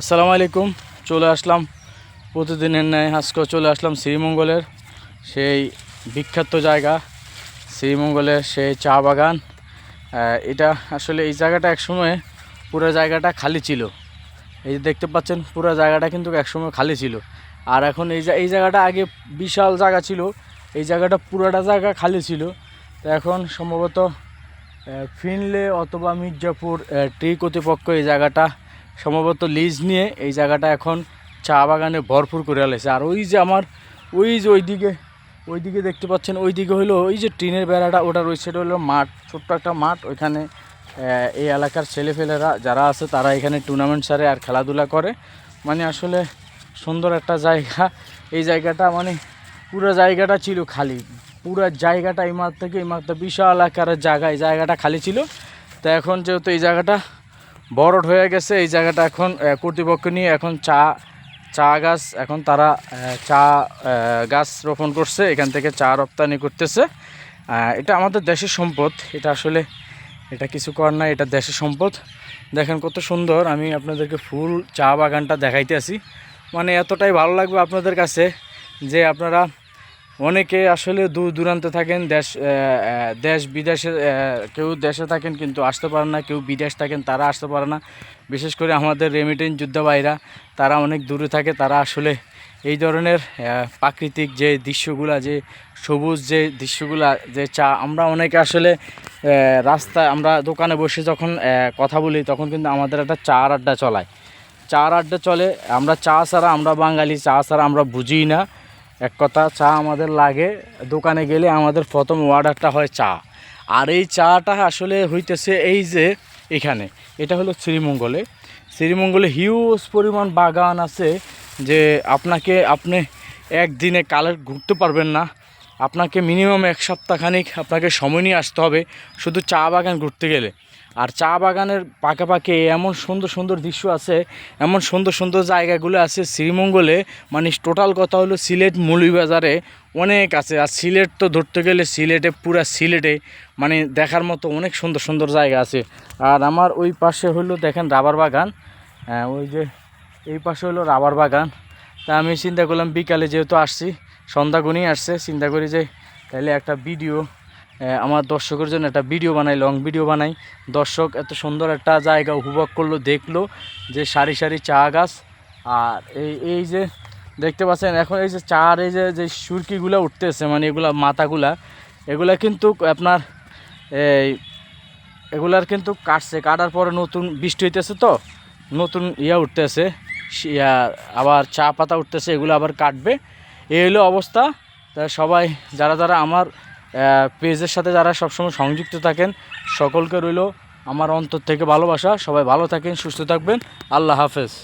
আসসালামু আলাইকুম। চলে আসলাম প্রতিদিনের ন্যায় আজকেও চলে আসলাম শ্রীমঙ্গলের সেই বিখ্যাত জায়গা শ্রীমঙ্গলের সেই চা বাগান। এটা আসলে এই জায়গাটা একসময় পুরো জায়গাটা খালি ছিল। এই যে দেখতে পাচ্ছেন পুরো জায়গাটা কিন্তু একসময় খালি ছিল। আর এখন এই এই জায়গাটা আগে বিশাল জায়গা ছিল এই জায়গাটা পুরোটা জায়গা খালি ছিল। তো এখন সম্ভবত ফিনলে অথবা মির্জাপুর আহ, টি কর্তৃপক্ষ এই জায়গাটা সম্ভবত লিজ নিয়ে এই জায়গাটা এখন চা বাগানে ভরপুর করে আলেছে। আর ওই যে আমার, ওই যে ওইদিকে ওইদিকে দেখতে পাচ্ছেন, ওইদিকে হলো ওই যে টিনের বেড়াটা ওটার ওই সাইডে হলো মাঠ, ছোট্ট একটা মাঠ। ওইখানে এই এলাকার ছেলেফেলেরা যারা আছে, তারা এখানে টুর্নামেন্ট সারে আর খেলাধুলা করে। মানে আসলে সুন্দর একটা জায়গা। এই জায়গাটা মানে পুরো জায়গাটা ছিল খালি। পুরো জায়গাটা এই মাঠ থেকে এই মাঠ বিশাল আকারের জায়গা। এই জায়গাটা খালি ছিল। তো এখন যেহেতু এই জায়গাটা বরড হয়ে গেছে। এই জায়গাটা এখন কর্তৃপক্ষ নিয়ে এখন চা চা গাছ, এখন তারা চা গাছ রোপণ করছে, এখান থেকে চা রপ্তানি করতেছে। এটা আমাদের দেশের সম্পদ। এটা আসলে, এটা কিছু করার নাই, এটা দেশের সম্পদ। দেখেন কত সুন্দর, আমি আপনাদেরকে ফুল চা বাগানটা দেখাইতে আসি। মানে এতটাই ভালো লাগবে আপনাদের কাছে যে আপনারা অনেকে আসলে দূর দূরান্তে থাকেন, দেশ দেশ বিদেশে কেউ দেশে থাকেন কিন্তু আসতে পারে না, কেউ বিদেশ থাকেন তারা আসতে পারে না। বিশেষ করে আমাদের রেমিটেন্স যোদ্ধাবাহীরা তারা অনেক দূরে থাকে, তারা আসলে এই ধরনের প্রাকৃতিক যে দৃশ্যগুলা, যে সবুজ যে দৃশ্যগুলা, যে চা, আমরা অনেকে আসলে রাস্তায় আমরা দোকানে বসে যখন কথা বলি তখন কিন্তু আমাদের একটা চার আড্ডা চলায়। চার আড্ডা চলে, আমরা চা ছাড়া আমরা বাঙালি, চা ছাড়া আমরা বুঝি না। এক কথা, চা আমাদের লাগে। দোকানে গেলে আমাদের প্রথম অর্ডারটা হয় চা। আর এই চাটা আসলে হইতেছে এই যে এখানে, এটা হলো শ্রীমঙ্গলে। শ্রীমঙ্গলে হিউজ পরিমাণ বাগান আছে যে আপনাকে আপনি একদিনে কালার ঘুরতে পারবেন না। আপনাকে মিনিমাম এক সপ্তাহখানিক আপনাকে সময় নিয়ে আসতে হবে শুধু চা বাগান ঘুরতে গেলে। আর চা বাগানের পাকে পাকে এমন সুন্দর সুন্দর দৃশ্য আছে এমন সুন্দর সুন্দর জায়গাগুলো আছে শ্রীমঙ্গলে। মানে টোটাল কথা হলো সিলেট মৌলভীবাজারে অনেক আছে আর সিলেট তো ধরতে গেলে সিলেটে পুরা সিলেটে মানে দেখার মতো অনেক সুন্দর সুন্দর জায়গা আছে। আর আমার ওই পাশে হলো দেখেন রাবার বাগান হ্যাঁ, ওই যে এই পাশে হলো রাবার বাগান। তা আমি চিন্তা করলাম বিকালে যেহেতু আসছি সন্ধ্যা গুনেই আসছে চিন্তা করি যে তাহলে একটা ভিডিও আমার দর্শকের জন্য একটা ভিডিও বানাই লং ভিডিও বানাই। দর্শক এত সুন্দর একটা জায়গা উপভোগ করল, দেখল যে সারি সারি চা গাছ। আর এই এই যে দেখতে পাচ্ছেন, এখন এই যে চার, এই যে যে সুরকিগুলো উঠতেছে মানে এগুলা মাথাগুলা, এগুলা কিন্তু আপনার এই, এগুলার কিন্তু কাটছে, কাটার পরে নতুন বৃষ্টি হইতেছে তো, নতুন ইয়া উঠতেছে আবার চা পাতা উঠতেছে, এগুলো আবার কাটবে। এই হলো অবস্থা। তা সবাই, যারা যারা আমার পেজের সাথে যারা সবসময় সংযুক্ত থাকেন, সকলকে রইল আমার অন্তর থেকে ভালোবাসা। সবাই ভালো থাকেন, সুস্থ থাকবেন। আল্লাহ হাফেজ।